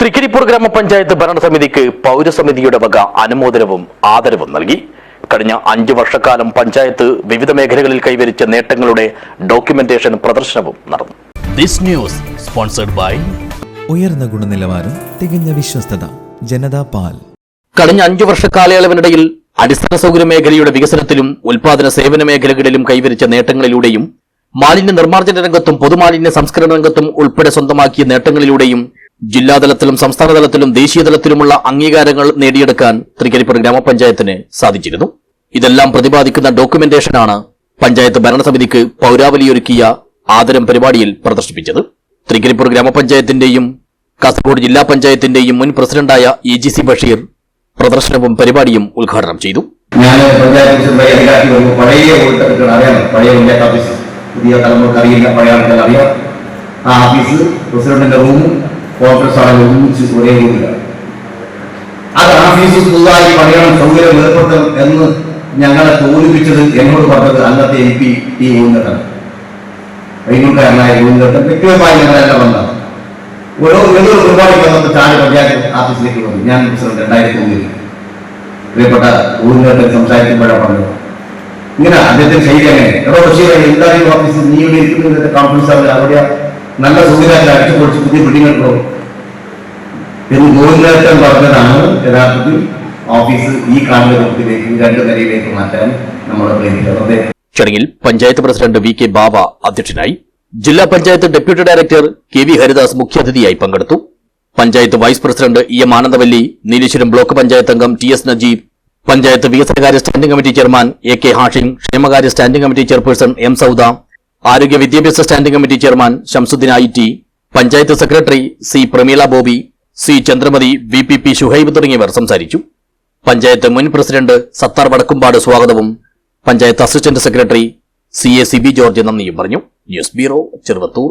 തൃക്കരിപ്പൂർ ഗ്രാമപഞ്ചായത്ത് ഭരണസമിതിക്ക് പൗരസമിതിയുടെ വക അനുമോദനവും ആദരവും നൽകി. കഴിഞ്ഞ അഞ്ചു വർഷക്കാലം പഞ്ചായത്ത് വിവിധ മേഖലകളിൽ കൈവരിച്ച നേട്ടങ്ങളുടെ ഡോക്യുമെന്റേഷൻ പ്രദർശനവും നടന്നു. ദിസ് ന്യൂസ് സ്പോൺസർഡ് ബൈ ഉയർന്ന ഗുണനിലവാരം തികഞ്ഞ വിശ്വസ്തത ജനതാ പാൽ. കഴിഞ്ഞ അഞ്ചു വർഷ കാലയളവിനിടയിൽ അടിസ്ഥാന സൗകര്യ മേഖലയുടെ വികസനത്തിലും ഉൽപാദന സേവന മേഖലകളിലും കൈവരിച്ച നേട്ടങ്ങളിലൂടെയും മാലിന്യ നിർമ്മാർജന രംഗത്തും പൊതുമാലിന്യ സംസ്കരണ രംഗത്തും ഉൾപ്പെടെ സ്വന്തമാക്കിയ നേട്ടങ്ങളിലൂടെയും ജില്ലാതലത്തിലും സംസ്ഥാനതലത്തിലും ദേശീയതലത്തിലുമുള്ള ദേശീയ തലത്തിലുമുള്ള അംഗീകാരങ്ങൾ നേടിയെടുക്കാൻ തൃക്കരിപ്പുറം ഗ്രാമപഞ്ചായത്തിന് സാധിച്ചിരുന്നു. ഇതെല്ലാം പ്രതിപാദിക്കുന്ന ഡോക്യുമെന്റേഷനാണ് പഞ്ചായത്ത് ഭരണസമിതിക്ക് പൗരാവലിയൊരുക്കിയ ആദരം പരിപാടിയിൽ പ്രദർശിപ്പിച്ചത്. തൃക്കരിപ്പൂർ ഗ്രാമപഞ്ചായത്തിന്റെയും കാസർഗോഡ് ജില്ലാ പഞ്ചായത്തിന്റെയും മുൻ പ്രസിഡന്റായ ഇ ജി സി ബഷീർ പ്രദർശനവും പരിപാടിയും ഉദ്ഘാടനം ചെയ്തു. ഞാൻ പഞ്ചായത്ത് പഴയ പുതിയ തലമുറയ്ക്ക് അറിയില്ല പഴയ ആൾക്കാർ അറിയാം. ആ ഓഫീസ് പ്രസിഡന്റിന്റെ റൂമും കോൺഫറൻസ് ഹാളും ഒരുമിച്ച് ഒരേ റൂമിലാണ് അത് ആഫീസ് പുതുതായി പണിയണം സൗകര്യം ഏർപ്പെടുത്തണം എന്ന് ഞങ്ങളെ തോൽപ്പിച്ചത് എന്നോട് പറഞ്ഞത് അന്നത്തെ എം പി ടി ഊന്നട്ടാണ് വൈകുന്നേരനായ ഊന്നട്ടൻ വ്യക്തിപരമായി ഞങ്ങളെല്ലാം വന്നതാണ് ഓരോ ഏതൊരു ഒരുപാട് വന്നത് ചാടി പഞ്ചായത്ത് ആഫീസിലേക്ക് വന്നു. ഞാൻ പ്രസിഡന്റ് രണ്ടായിരത്തി ഒന്നിൽ. പ്രിയപ്പെട്ട ഊരിനോട്ട് സംസാരിക്കുമ്പോഴാണ് പറഞ്ഞത്. ഇങ്ങനെ അദ്ദേഹത്തിന് ശൈലി അങ്ങനെ. എടോ ബഷീർ എന്താണ് ഈ ഓഫീസ് നീ ഇവിടെ ഇരിക്കുന്നത്? കോൺഫറൻസ് അവിടെ നല്ല സൗകര്യത്തിൽ അടിച്ചു പൊടിച്ച് പുതിയ ബിൽഡിംഗ് എടുക്കണോ എന്ന് ഗോവിന്ദൻ പറഞ്ഞതാണ് യഥാർത്ഥത്തിൽ ഓഫീസ് ഈ കാണുന്ന രൂപത്തിലേക്ക് രണ്ട് നിലയിലേക്ക് മാറ്റാൻ നമ്മൾ പ്രേരിക്കുന്നത് അതെ ചടങ്ങിൽ panchayat president V K Baba അധ്യക്ഷനായി ജില്ലാ panchayat deputy director K V Haridas മുഖ്യാതിഥിയായി പങ്കെടുത്തു. Panchayat vice president E M Anandavalli Nileshwaram block panchayat അംഗം ടി എസ് നജീബ് പഞ്ചായത്ത് വികസനകാര്യ standing committee chairman A K Hashim ക്ഷേമകാര്യ standing committee chairperson M Souda ആരോഗ്യ വിദ്യാഭ്യാസ standing committee chairman Shamsuddin I T panchayat secretary C Prameela Bobby C Chandramathi V P P Shuhaib തുടങ്ങിയവർ സംസാരിച്ചു. പഞ്ചായത്ത് മുൻ president Sattar Vadakkumpad സ്വാഗതവും panchayat assistant secretary C A C B George നന്ദിയും പറഞ്ഞു. News bureau Cheruvathur.